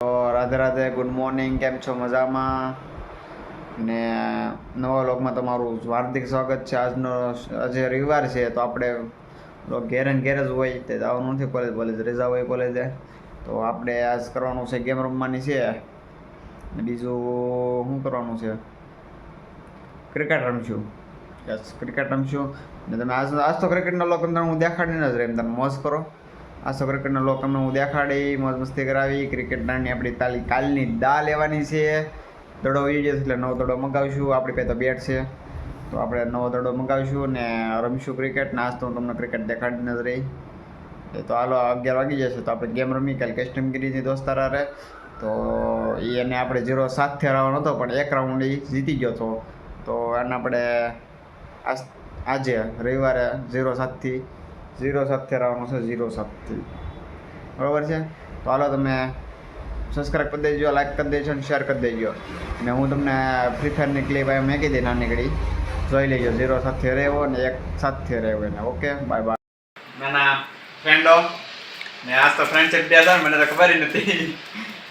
તો Radhe Radhe good morning કેમ છો? મજામાં? ને નવા લોકમાં તમારું હાર્દિક સ્વાગત છે. આજનો આજે રવિવાર છે, તો આપણે ઘેર ઘેર જ હોય, તે જવાનું નથી કોલેજ કોલેજ રજા હોય કોલેજે. તો આપણે આજ કરવાનું છે, ગેમ રમવાની છે. બીજું શું કરવાનું છે? ક્રિકેટ રમશું. યસ, ક્રિકેટ રમશું. ને તમે આજ આજ તો ક્રિકેટનો લોક તમને હું દેખાડીને જ રહી તમે મોજ કરો. આ સો ક્રિકેટનો લોક અમને હું દેખાડી, મોજ મસ્તી કરાવી. ક્રિકેટની આપણી તાલી કાલની દા લેવાની છે. દડો આવી જશે એટલે નવો દડો મગાવીશું. આપણી પાસે તો બેટ છે. તો આપણે નવો દડો મગાવીશું ને રમીશું ક્રિકેટ. ને આજ તો હું તમને ક્રિકેટ દેખાડી નથી રહી. તો હાલો અગિયાર વાગી જશે. તો આપણે ગેમ રમી. કાલે કસ્ટમગીરીથી દોસ્તાર હારે. તો એ એને આપણે જીરો સાતથી હરાવવાનો હતો, પણ એક રાઉન્ડ એ જીતી ગયો હતો. તો એને આપણે આજે રવિવારે ઝીરો સાતથી ઝીરો સાતથી રહેવાનું છે ઝીરો સાતથી બરાબર છે? તો હાલો તમે સબસ્ક્રાઈબ કરી દેજો લાઈક કરી દેજો અને શેર કરી દેજો. ને હું તમને ફ્રી ફાયરની ક્લિપ મેં મેકી દઈ નાની ઘડી. જોઈ લેજો ઝીરો સાથે રહેવો ને એક સાથે રહેવો એને. ઓકે? બાય બાય નાના ફ્રેન્ડો ને આજ તો ફ્રેન્ડશિપ ડે હતો મને તો ખબર નથી.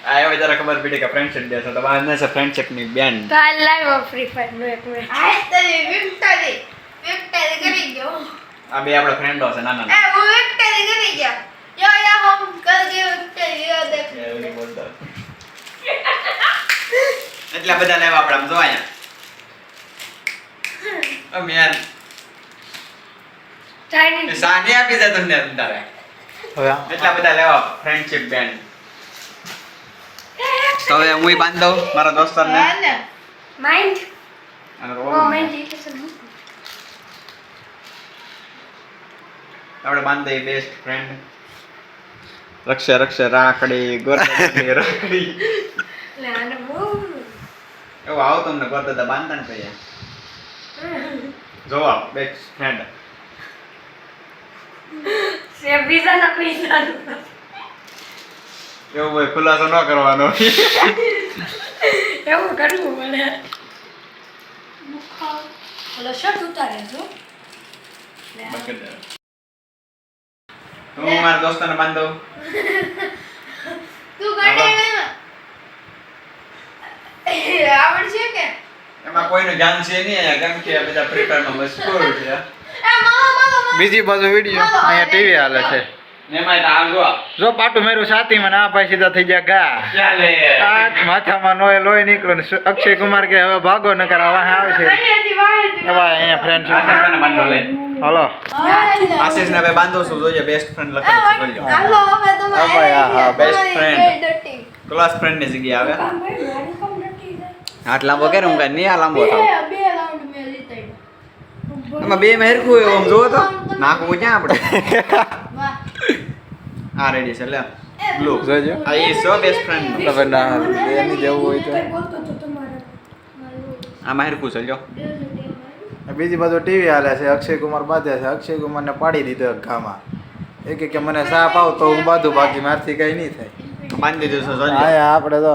આ એવા જરા ખબર પડી કે ફ્રેન્ડશિપ ડે છે તો આ છે ફ્રેન્ડશિપની બેન. કાલ લાઈવ ફ્રી ફાયરનું એક મિનિટ આ તો વિક્ટરી. વિક્ટરી કરી દો આ બે આપણા ફ્રેન્ડો છે નાના એ હું વિક્ટરી કરી ગયા. યો યો હમ કર ગયો યો દેખ એટલા બધા લેવા આપણે આમ જો અહીંયા. અમે યાર. ચાઇનીઝ. સાને આપી દે તમને તારે. એટલા બધા લેવા ફ્રેન્ડશિપ બેન્ડ તો હવે હું બાંધ દઉં મારા દોસ્તારને. ને માઇન્ડ અને રોવાનું. માઇન્ડ આપણે બાંધ બેસ્ટ ફ્રેન્ડ રક્ષે રક્ષે રાખડી ગોરદાદાની રાખડી. એવું આવો તમને ગોરદાદા બાંધતા ને કહીએ. જોવા બેસ્ટ ફ્રેન્ડ એવું હોય ખુલાસો ન કરવાનો. એવું કરવું મને ઓલો શર્ટ ઉતારે. હું મારા દોસ્તોને બાંધ. દઉં તું આવડ છે કે? એમાં કોઈનું જ્ઞાન છે નહીં કેમ કે બધા ફ્રી મશગુલ છે. એ મામા મામા બીજી બાજુ વીડિયો. અહીંયા ટીવી હાલે છે. જો જો પાટું મેરું સાતી મને આ ભાઈ સીધા થઈ ગયા ગા ચાલે માથામાં નોય લોહી નીકળ્યું ને અક્ષય કુમાર કે હવે ભાગો ન આ આવશે. અહીંયા ફ્રેન્ડ હલો. વાળેથી આશીષને ભાઈ બાંધો છું જોઈએ બેસ્ટ ફ્રેન્ડ લખેલું છે હાલો હવે હા ભાઈ, હા, હા, best તમારી friend. બે ડટી. ક્લાસ ફ્રેન્ડની જગ્યાએ આવે. મારી હાથ લાંબો કરે હું કાંઈ નહીં આ લાંબો થાવ બે રાઉન્ડ મેં. એમાં બે માં ખુ એવો આમ જોવો તો. નાખવું ક્યાં આપણે? આ રેડી છે લે. બ્લુ જોજો. આ એ સો બેસ્ટ ફ્રેન્ડ તમે ના એની જેવું હોય તો. આ બોલતો ખુ છે જો બીજી બાજુ ટીવી હાલે છે અક્ષય કુમાર બાંધે છે. અક્ષય કુમારને પાડી દીધો એક ઘામાં એ કે મને સાપ આવ તો હું બાંધું બાકી મારથી કઈ નહીં થાય. બાંધી દીધું હા આપણે તો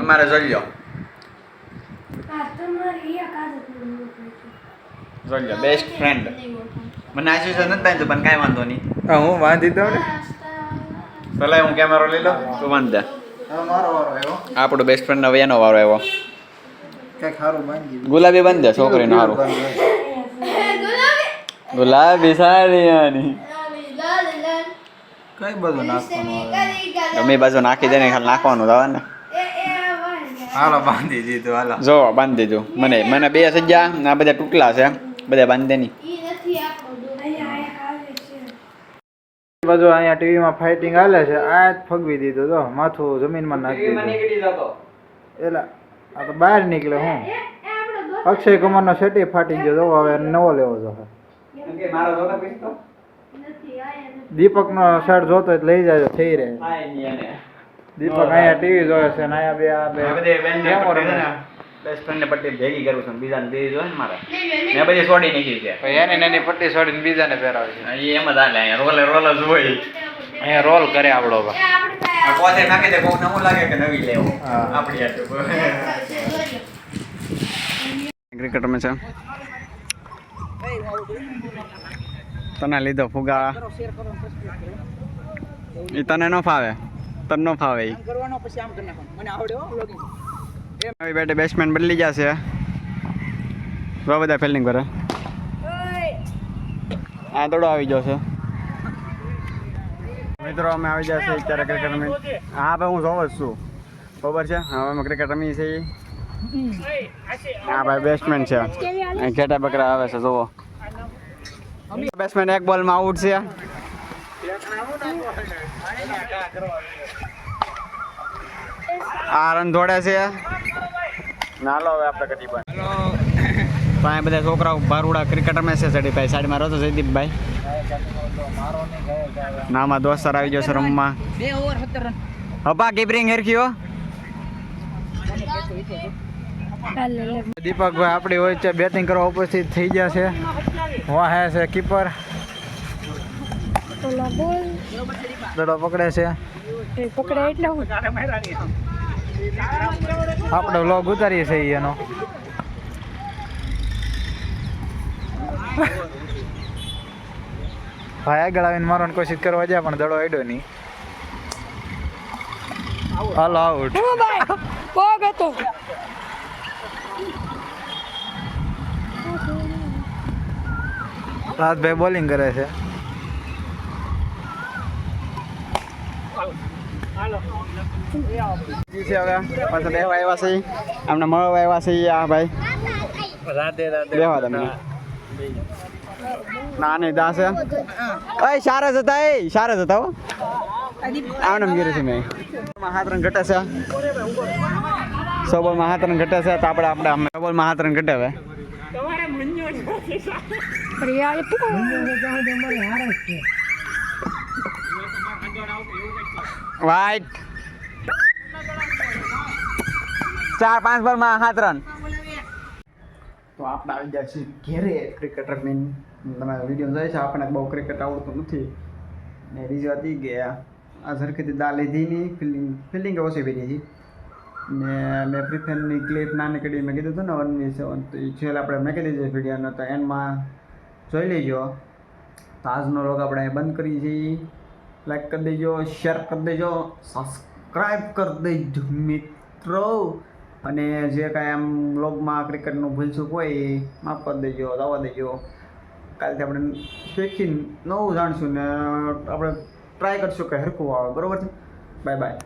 અમારે એક મને જોજો બેસ્ટ ફ્રેન્ડ મને આશીષ નથી તો પણ કાંઈ વાંધો નહીં. હા, હું વાંધી દઉં ને. પેલા હું કેમેરો લઈ લો તું વાંધ દે. મારો વારો આવ્યો. આપણો બેસ્ટ ફ્રેન્ડ હવે એનો વારો આવ્યો. કંઈક સારું બાંધી ગુલાબી બાંધ છોકરીનો સારું ગુલાબી. સારી આની. કઈ બધું નાખવાનું ગમે બાજુ નાખી દે ને ખાલી નાખવાનું દવા ને. હાલો બાંધી દીધું હાલો. જો બાંધી દીધું. મને મને બે સજ્જા ને આ બધા ટૂટલા છે. બધા બાંધે ની બાજુ અહીંયા ટીવીમાં ફાઇટિંગ હાલે છે. આ જ ફગવી દીધું તો માથું જમીનમાં નાખી દીધું. એલા આ તો બહાર નીકળે હું. અક્ષય કુમારનો શેટી ફાટી ગયો. તો હવે નવો લેવો જો દીપકનો શર્ટ જોતો હોય તો લઈ જાજો થઈ રહે. દીપક અહીંયા ટીવી જોવે છે ને અહીંયા બે આ બે. ફ્રેન્ડ પટ્ટી ભેગી કરું છું બીજાને દે જોઈએ ને મારે. મેં બધી છોડી નાખી છે. પછી એની નાની પટ્ટી છોડીને બીજાને પહેરાવે છે. એમ જ હાલે અહીંયા રોલે રોલ જ હોય. અહીંયા રોલ કરે આપણો બા. આ પોતે નાખી દે કોક નવું લાગે કે નવી લેવો. આપણી હાથે ક્રિકેટ રમે છે. તને લીધો ફુગા એ તને ન ફાવે. તને ન ફાવે ઈ. આમ કરવાનો પછી આમ કરી નાખવાનું મને આવડે હો vlogging. નવી બેટે બેટ્સમેન બદલી જશે. બહુ બધા ફિલ્ડિંગ કરે. આ દોડો આવી જશે મિત્રો, અમે આવી જશે અત્યારે ક્રિકેટ રમી. હા, ભાઈ, હું જોઉં જ છું. ખબર છે? હવે અમે ક્રિકેટ રમીએ છીએ. હા, ભાઈ બેટ્સમેન છે. ઘેટા બકરા આવે છે જોવો બેટ્સમેન એક બોલમાં આઉટ છે. આ રન દોડે છે. નાલો હવે આપણે કદી પણ. બધા છોકરાઓ બારુડા ક્રિકેટ રમે છે જડીભાઈ સાઈડમાં રહો છો જયદીપભાઈ. નામાં દોસ્તાર આવી જશે રમવા. હપા કીપરિંગ હેરખીઓ દીપકભાઈ આપણી હોય છે બેટિંગ કરવા ઉપસ્થિત થઈ ગયા છે. વાહે છે કીપર દડો પકડે છે. પકડે એટલે આપણે વ્લોગ ઉતારીએ છીએ એનો. ભાઈ આગળ આવીને મારવાની કોશિશ કરવા જાય પણ દડો આડ્યો નહીં. હાલો આઉટ પગ હતો. રાજભાઈ બોલિંગ કરે છે. જી છે હવે. પાછા બેહવા આવ્યા છે. અમને મળવા આવ્યા છે આ ભાઈ. રાધે રાધે. તમને ના નહીં દા છે અય સારા હતા એ સારા જતા હો. આવને ગીરે છે મેં. મહાત્રણ ઘટે છે. સો મહાત્રણ ઘટે છે તો આપણે આપણે અમે સો બોલમાં ઘટે હવે. વાઈટ ચાર પાંચ બોલમાં હાથ રન તો આપણે આવી જાય છે ઘેરે ક્રિકેટ રમીને તમે વીડિયો જોઈ છે, આપણને બહુ ક્રિકેટ આવડતું નથી. ને બીજી હતી કે આ સરખીથી દા લીધી નહીં ફિલ્ડિંગ ફિલ્ડિંગ ઓછી પીધી હતી ને મેં ફ્રી ફાયરની ક્લિપ નાની કરી મેં કીધું હતું ને વન વી સેવન તો એ છેલ્લે આપણે મેં કીધી છે વિડીયોનો તો એન્ડમાં જોઈ લેજો. તો આજનો લોગ આપણે બંધ કરીએ છીએ. લાઈક કરી દેજો શેર કરી દેજો સબસ્ક્રાઈબ કરી દેજો, મિત્રો. અને જે કાંઈ આમ લોગમાં ક્રિકેટનું ભૂલચૂક હોય, એ માફ કરી દેજો દવા દેજો. કાલથી આપણે શીખીને નવું જાણશું ને આપણે ટ્રાય કરશું કે હરખું આવે બરોબર છે? Bye bye